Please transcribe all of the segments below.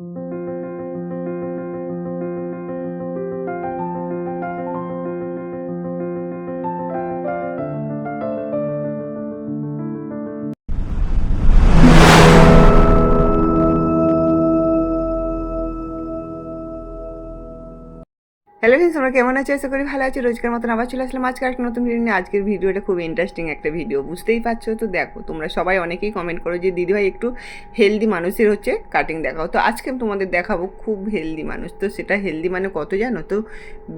thank you hello friends তোমরা কেমন আছো? আশা করি ভালো আছো। রোজকার মতন আবার চলে আসলাম আজকে একটা নতুন ভিডিও নিয়ে। আজকের ভিডিওটা খুব ইন্টারেস্টিং একটা ভিডিও বুঝতেই পারছ? তো দেখো, তোমরা সবাই অনেকেই কমেন্ট করো যে দিদিভাই একটু হেলদি মানুষের হচ্ছে কাটিং দেখাও। তো আজকে আমি তোমাদের দেখাবো খুব হেলদি মানুষ। তো সেটা হেলদি মানে কত জানো? তো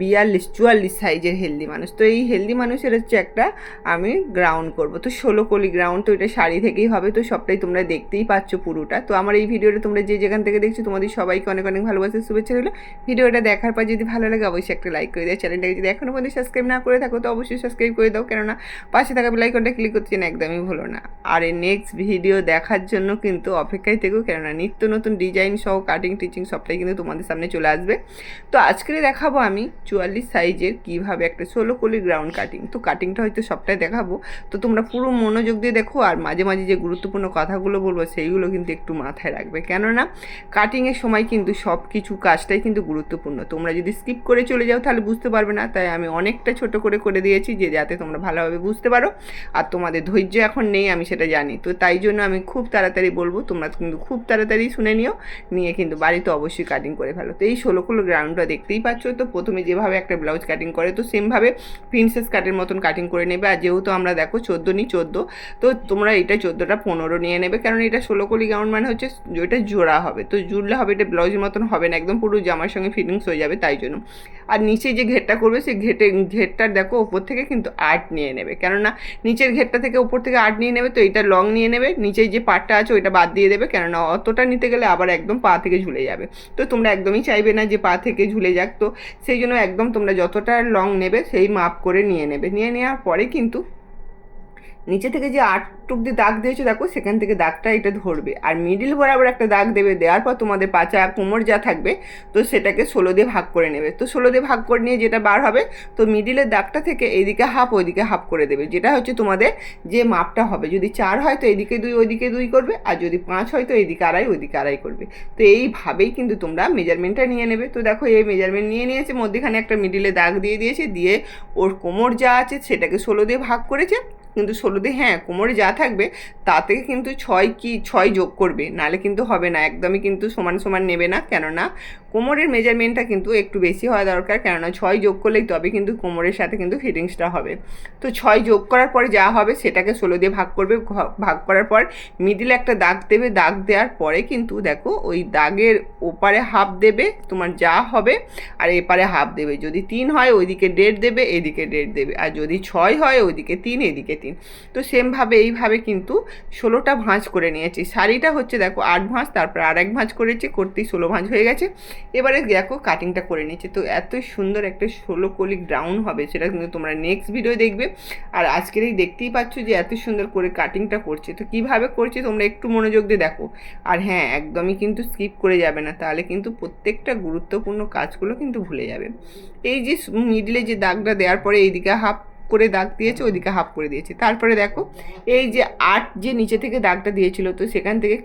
বিয়াল্লিশ, চুয়াল্লিশ সাইজের হেলদি মানুষ। তো এই হেলদি মানুষের হচ্ছে একটা আমি গ্রাউন্ড করব। তো ষোলো কলি গ্রাউন্ড তো এটা শাড়ি থেকেই হবে। তো সবটাই তোমরা দেখতেই পাচ্ছ পুরোটা। তো আমার এই ভিডিওটা তোমরা যে যেখান থেকে দেখছ, তোমাদের সবাইকে অনেক অনেক ভালোবাসার শুভেচ্ছা রইল। ভিডিওটা দেখার পর যদি ভালো লাগে অবশ্যই একটা লাইক করে দেয় চ্যানেলটাকে যদি এখনও পর্যন্ত সাবস্ক্রাইব না করে থাকো, তো অবশ্যই সাবস্ক্রাইব করে দাও। কেননা পাশে থাকা বেলাইকনটা ক্লিক করতে যেন একদমই ভুলো না। আর এই নেক্সট ভিডিও দেখার জন্য কিন্তু অপেক্ষায় থেকো। কেননা নিত্য নতুন ডিজাইন সহ কাটিং টিচিং সবটাই কিন্তু তোমাদের সামনে চলে আসবে। তো আজকে দেখাবো আমি চুয়াল্লিশ সাইজের কীভাবে একটা ষোলো কলি গ্রাউন্ড কাটিং তো কাটিংটা হয়তো সবটাই দেখাবো। তো তোমরা পুরো মনোযোগ দিয়ে দেখো, আর মাঝে মাঝে যে গুরুত্বপূর্ণ কথাগুলো বলব, সেইগুলো কিন্তু একটু মাথায় রাখবে। কেননা কাটিংয়ের সময় কিন্তু সব কিছু কাজটাই কিন্তু গুরুত্বপূর্ণ। তোমরা যদি স্কিপ করে চলে যাও, তাহলে বুঝতে পারবে না। তাই আমি অনেকটা ছোট করে করে দিয়েছি যে যাতে তোমরা ভালোভাবে বুঝতে পারো। আর তোমাদের ধৈর্য এখন নেই, আমি সেটা জানি। তো তাই জন্য আমি খুব তাড়াতাড়ি বলব, তোমরা কিন্তু খুব তাড়াতাড়ি শুনে নিও। নিয়ে কিন্তু বাড়িতে অবশ্যই কাটিং করে ফেলো। তো এই ষোলো ষোলো গ্রাউন্ডটা দেখতেই পাচ্ছ তো, প্রথমে যেভাবে একটা ব্লাউজ কাটিং করে, তো সেমভাবে প্রিন্সেস কাটের মতন কাটিং করে নেবে। আর যেহেতু আমরা দেখো চোদ্দ নি চোদ্দ, তো তোমরা এটা চোদ্দোটা পনেরো নিয়ে নেবে। কারণ এটা ষোলো কলি গ্রাউন্ড মানে হচ্ছে এটা জোড়া হবে। তো জুড়লে হবে, এটা ব্লাউজের মতন হবে না, একদম পুরো জামার সঙ্গে ফিটিংস হয়ে যাবে তাই জন্য। আর নিচে যে ঘেরটা করবে, সেই ঘেটে, ঘেরটা দেখো ওপর থেকে কিন্তু আর্ট নিয়ে নেবে। কেননা নিচের ঘেরটা থেকে ওপর থেকে আর্ট নিয়ে নেবে, তো এটা লং নিয়ে নেবে। নিচে যে পাটটা আছে ওইটা বাদ দিয়ে দেবে, কেননা অতটা নিতে গেলে আবার একদম পা থেকে ঝুলে যাবে। তো তোমরা একদমই চাইবে না যে পা থেকে ঝুলে যাক, তো সেই জন্য একদম তোমরা যতটা লং নেবে, সেই মাপ করে নিয়ে নেবে। নিয়ে নেওয়ার পরে কিন্তু নিচে থেকে যে আটটুক দিয়ে দাগ দিয়েছ, দেখো সেখান থেকে দাগটা এটা ধরবে। আর মিডিল বরাবর একটা দাগ দেবে, দেওয়ার পর তোমাদের পাচা কোমর যা থাকবে, তো সেটাকে ষোলো দিয়ে ভাগ করে নেবে। তো ষোলো দিয়ে ভাগ করে নিয়ে যেটা বার হবে, তো মিডিলের দাগটা থেকে এইদিকে হাফ ওইদিকে হাফ করে দেবে। যেটা হচ্ছে তোমাদের যে মাপটা হবে। যদি চার হয় তো এদিকে দুই, ওইদিকে দুই করবে, আর যদি পাঁচ হয় তো এইদিকে আড়াই, ওইদিকে আড়াই করবে। তো এইভাবেই কিন্তু তোমরা মেজারমেন্টটা নিয়ে নেবে। তো দেখো এই মেজারমেন্ট নিয়ে নিয়েছে, মধ্যেখানে একটা মিডিলে দাগ দিয়ে দিয়েছে, দিয়ে ওর কোমর যা আছে সেটাকে ষোলো দিয়ে ভাগ করেছে কিন্তু ষোলোতে হ্যাঁ কোমরে যা থাকবে তা থেকে কিন্তু ছয় কি, ছয় যোগ করবে, নালে কিন্তু হবে না, একদমই কিন্তু সমান সমান নেবে না, কেননা কোমরের মেজারমেন্টটা কিন্তু একটু বেশি হওয়া দরকার, কেননা ছয় যোগ করলেই তবে কিন্তু কোমরের সাথে কিন্তু ফিটিংসটা হবে। তো ছয় যোগ করার পরে যা হবে সেটাকে ষোলো দিয়ে ভাগ করবে ভাগ করার পর মিডিলে একটা দাগ দেবে, দাগ দেওয়ার পরে কিন্তু দেখো ওই দাগের ওপারে হাফ দেবে, তোমার যা হবে, আর এপারে হাফ দেবে। যদি তিন হয়, ওইদিকে ডেট দেবে, এদিকে ডেট দেবে, আর যদি ছয় হয়, ওইদিকে তিন, এদিকে তিন তো সেমভাবে এইভাবে কিন্তু ষোলোটা ভাঁজ করে নিয়েছি। শাড়িটা হচ্ছে দেখো আট ভাঁজ, তারপর আর এক ভাঁজ করেছি করতেই ষোলো ভাঁজ হয়ে গেছে। এবারে দেখো কাটিংটা করে নিচ্ছে তো এত সুন্দর একটা ষোলো কলি গ্রাউন্ড হবে, সেটা কিন্তু তোমরা নেক্সট ভিডিও দেখবে। আর আজকের এই দেখতেই পাচ্ছ যে এত সুন্দর করে কাটিংটা করছে। তো কীভাবে করছে তোমরা একটু মনোযোগ দিয়ে দেখো। আর হ্যাঁ একদমই কিন্তু স্কিপ করে যাবে না, তাহলে কিন্তু প্রত্যেকটা গুরুত্বপূর্ণ কাজগুলো কিন্তু ভুলে যাবে। এই যে মিডলে যে দাগটা দেওয়ার পরে এইদিকে হাফ করে দাগ দিয়েছে, ওইদিকে হাফ করে দিয়েছে। তারপরে দেখো, এই যে আট যে নিচে থেকে দাগটা দিয়েছিল, তো সেখান থেকে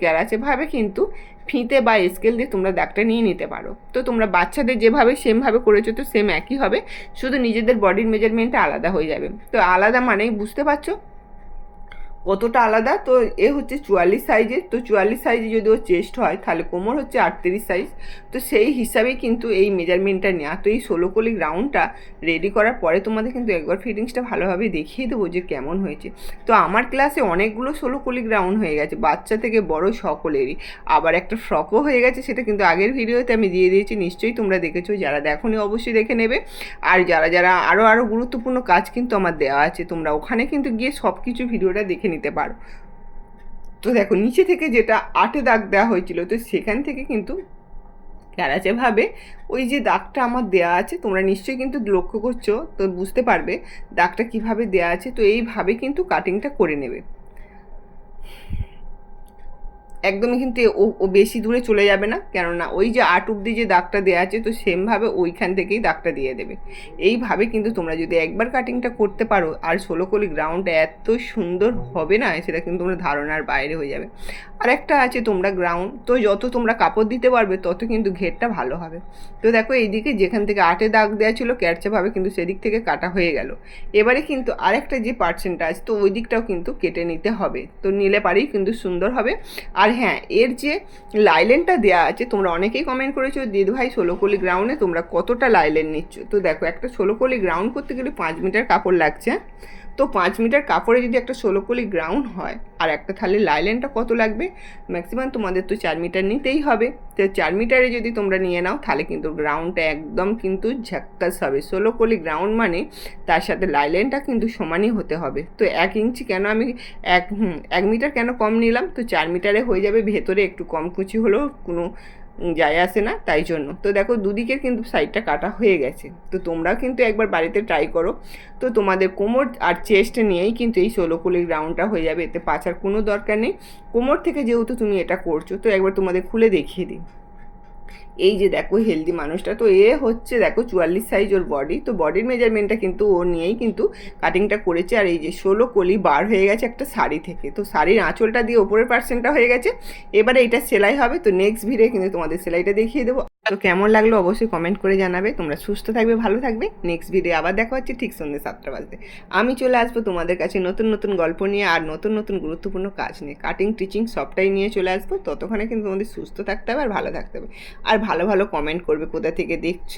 ভাবে, কিন্তু ফিতে বা স্কেল দিয়ে তোমরা দাগটা নিয়ে নিতে পারো। তো তোমরা বাচ্চাদের যেভাবে সেমভাবে করেছ, তো সেম একই হবে, শুধু নিজেদের বডির মেজারমেন্টটা আলাদা হয়ে যাবে। তো আলাদা মানেই বুঝতে পারছ? কতটা আলাদা? তো এ হচ্ছে চুয়াল্লিশ সাইজের তো চুয়াল্লিশ সাইজে যদি ওর চেস্ট হয়, তাহলে কোমর হচ্ছে আটত্রিশ সাইজ তো সেই হিসাবেই কিন্তু এই মেজারমেন্টটা নেওয়া তো এই ষোলো কলি গ্রাউন্ডটা রেডি করার পরে তোমাদের কিন্তু একবার ফিটিংসটা ভালোভাবে দেখিয়ে দেবো যে কেমন হয়েছে। তো আমার ক্লাসে অনেকগুলো ষোলো কলি গ্রাউন্ড হয়ে গেছে, বাচ্চা থেকে বড় সকলেরই। আবার একটা ফ্রকও হয়ে গেছে, সেটা কিন্তু আগের ভিডিওতে আমি দিয়ে দিয়েছি, নিশ্চয়ই তোমরা দেখেছ। যারা দেখোনি অবশ্যই দেখে নেবে। আর যারা যারা আরও আরও গুরুত্বপূর্ণ কাজ কিন্তু আমার দেওয়া আছে, তোমরা ওখানে কিন্তু গিয়ে সব কিছু ভিডিওটা দেখে নিতে পারো। তো দেখো, নিচে থেকে যেটা আটে দাগ দেওয়া হয়েছিল, তো সেখান থেকে কিন্তু ভাবে ওই যে দাগটা আমার দেয়া আছে, তোমরা নিশ্চয়ই কিন্তু লক্ষ্য করছ, তো বুঝতে পারবে দাগটা কীভাবে দেয়া আছে, তো এইভাবে কিন্তু কাটিংটা করে নেবে। একদমই কিন্তু ও বেশি দূরে চলে যাবে না। কেননা ওই যে আট অব্দি যে দাগটা দেওয়া আছে, তো সেমভাবে ওইখান থেকেই দাগটা দিয়ে দেবে। এইভাবে কিন্তু তোমরা যদি একবার কাটিংটা করতে পারো, আর ষোলো কলি গ্রাউন্ড এত সুন্দর হবে না, সেটা কিন্তু তোমরা ধারণার বাইরে হয়ে যাবে। আর একটা আছে তোমরা গ্রাউন্ড তো যত তোমরা কাপড় দিতে পারবে, তত কিন্তু ঘেরটা ভালো হবে। তো দেখো এইদিকে যেখান থেকে আটে দাগ দেওয়া ছিল, ক্যারচাভাবে কিন্তু সেদিক থেকে কাটা হয়ে গেল। এবারে কিন্তু আরেকটা যে পার্সেন্টটা আছে, তো ওই দিকটাও কিন্তু কেটে নিতে হবে। তো নিলে পারেই কিন্তু সুন্দর হবে। আর হ্যাঁ এর যে লাইলেনটা দেওয়া আছে, তোমরা অনেকেই কমেন্ট করেছ, দিদি ভাই, ষোলোকলি গ্রাউন্ডে তোমরা কতটা লাইলেন নিচ্ছ? তো দেখো, একটা ষোলোকলি গ্রাউন্ড করতে গেলে পাঁচ মিটার কাপড় লাগছে। তো পাঁচ মিটার কাপড়ে যদি একটা ষোলো কলি গ্রাউন্ড হয় আর একটা তাহলে লাইলেনটা কত লাগবে? ম্যাক্সিমাম তোমাদের তো চার মিটার নিতেই হবে। তো চার মিটারে যদি তোমরা নিয়ে নাও, তাহলে কিন্তু গ্রাউন্ডটা একদম কিন্তু ঝাক্কাস হবে। ষোলো কলি গ্রাউন্ড মানে তার সাথে লাইলেনটা কিন্তু সমানই হতে হবে। তো এক ইঞ্চি কেন আমি এক এক মিটার কেন কম নিলাম? তো চার মিটারে হয়ে যাবে, ভেতরে একটু কম কুচি হলেও কোনো যায় আসে না, তাই জন্য। তো দেখো দুদিকের কিন্তু সাইডটা কাটা হয়ে গেছে। তো তোমরাও কিন্তু একবার বাড়িতে ট্রাই করো। তো তোমাদের কোমর আর চেস্ট নিয়েই কিন্তু এই ষোলো কুলির রাউন্ডটা হয়ে যাবে। এতে পাচার কোনো দরকার নেই। কোমর থেকে যেহেতু তুমি এটা করছ, তো একবার তোমাদের খুলে দেখিয়ে দিই। এই যে দেখো হেলদি মানুষটা, তো এ হচ্ছে দেখো চুয়াল্লিশ সাইজ ওর বডি তো বডির মেজারমেন্টটা কিন্তু ও নিয়েই কিন্তু কাটিংটা করেছে। আর এই যে ষোলো কলি বার হয়ে গেছে একটা শাড়ি থেকে, তো শাড়ির আঁচলটা দিয়ে ওপরের পার্সেন্টটা হয়ে গেছে। এবারে এটা সেলাই হবে, তো নেক্সট ভিড়ে কিন্তু তোমাদের সেলাইটা দেখিয়ে দেবো। তো কেমন লাগল অবশ্যই কমেন্ট করে জানাবে। তোমরা সুস্থ থাকবে, ভালো থাকবে। নেক্সট ভিডিও আবার দেখা হচ্ছে ঠিক সন্ধ্যে সাতটা বাজতে। আমি চলে আসব তোমাদের কাছে নতুন নতুন গল্প নিয়ে আর নতুন নতুন গুরুত্বপূর্ণ কাজ নিয়ে। কাটিং টিচিং সবটাই নিয়ে চলে আসব। ততক্ষণে কিন্তু তোমাদের সুস্থ থাকতে হবে আর ভালো থাকতে হবে। আর ভালো ভালো কমেন্ট করবে কোথা থেকে দেখছ,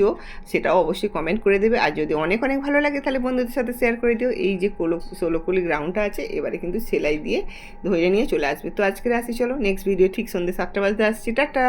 সেটাও অবশ্যই কমেন্ট করে দেবে। আর যদি অনেক অনেক ভালো লাগে, তাহলে বন্ধুদের সাথে শেয়ার করে দিও। এই যে কোলো ষোলোকলি গ্রাউন্ডটা আছে, এবারে কিন্তু সেলাই দিয়ে ধরে নিয়ে চলে আসবে। তো আজকে আসি চলো নেক্সট ভিডিও ঠিক সন্ধ্যে সাতটা বাজতে আসছি। টাটা!